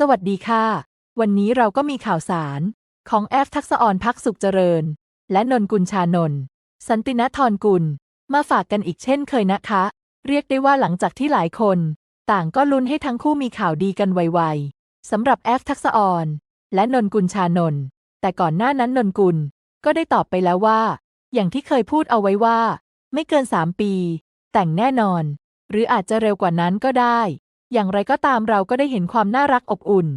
สวัสดีค่ะ วันนี้เราก็มีข่าวสารของแอฟทักษะออนพักสุขเจริญ และนนกุลชานนท์สันตินทรกุล มาฝากกันอีกเช่นเคยนะคะ เรียกได้ว่าหลังจากที่หลายคน ต่างก็ลุ้นให้ทั้งคู่มีข่าวดีกันไวๆสำหรับแอฟทักษะออนและนนกุลชานนท์แต่ก่อนหน้านั้นนนกุลก็ได้ตอบไปแล้วว่า อย่างที่เคยพูดเอาไว้ว่า ไม่เกินสามปี แต่งแน่นอน หรืออาจจะเร็วกว่านั้นก็ได้ อย่างไรก็ตามเราก็ได้เห็นความน่ารักอบอุ่น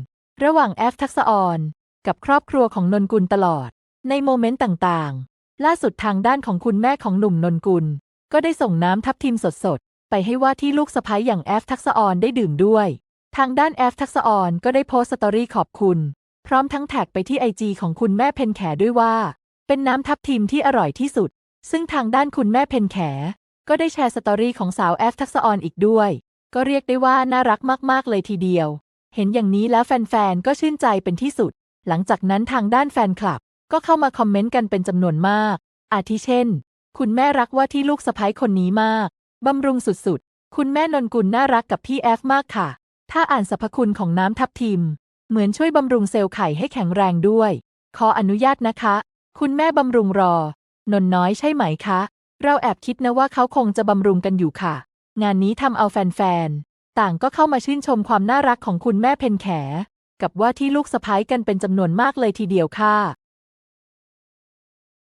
ระหว่างแอฟทักษะออนกับครอบครัวของนนกุลตลอด ในโมเมนต์ต่างๆ ล่าสุดทางด้านของคุณแม่ของหนุ่มนนกุล ก็ได้ส่งน้ำทับทิมสดๆ ไปให้ว่าที่ลูกสะใภ้อย่างแอฟทักษะออนได้ดื่มด้วย ทางด้านแอฟทักษะออนก็ได้โพสต์สตอรี่ขอบคุณ พร้อมทั้งแท็กไปที่ไอจีของคุณแม่เพนแขด้วยว่า เป็นน้ำทับทิมที่อร่อยที่สุด ซึ่งทางด้านคุณแม่เพนแขก็ได้แชร์สตอรี่ของสาวแอฟทักษะออนอีกด้วย ก็เรียกได้ว่าน่ารักมาก ๆ เลยทีเดียว เห็นอย่างนี้แล้วแฟน ๆ ก็ชื่นใจเป็นที่สุด หลังจากนั้นทางด้านแฟนคลับ ก็เข้ามาคอมเมนต์กันเป็นจำนวนมาก อาทิเช่น คุณแม่รักว่าที่ลูกสะใภ้คนนี้มาก บำรุงสุด ๆ คุณแม่นนกุลน่ารักกับพี่แอฟมากค่ะ ถ้าอ่านสรรพคุณของน้ำทับทิม เหมือนช่วยบำรุงเซลล์ไข่ให้แข็งแรงด้วย ขออนุญาตนะคะ คุณแม่บำรุงรอ นนน้อยใช่ไหมคะ เราแอบคิดนะว่าเขาคงจะบำรุงกันอยู่ค่ะ งานนี้ทำเอาแฟนๆ ต่างก็เข้ามาชื่นชมความน่ารักของคุณแม่เพนแข กับว่าที่ลูกสะพ้ายกันเป็นจำนวนมากเลยทีเดียวค่ะ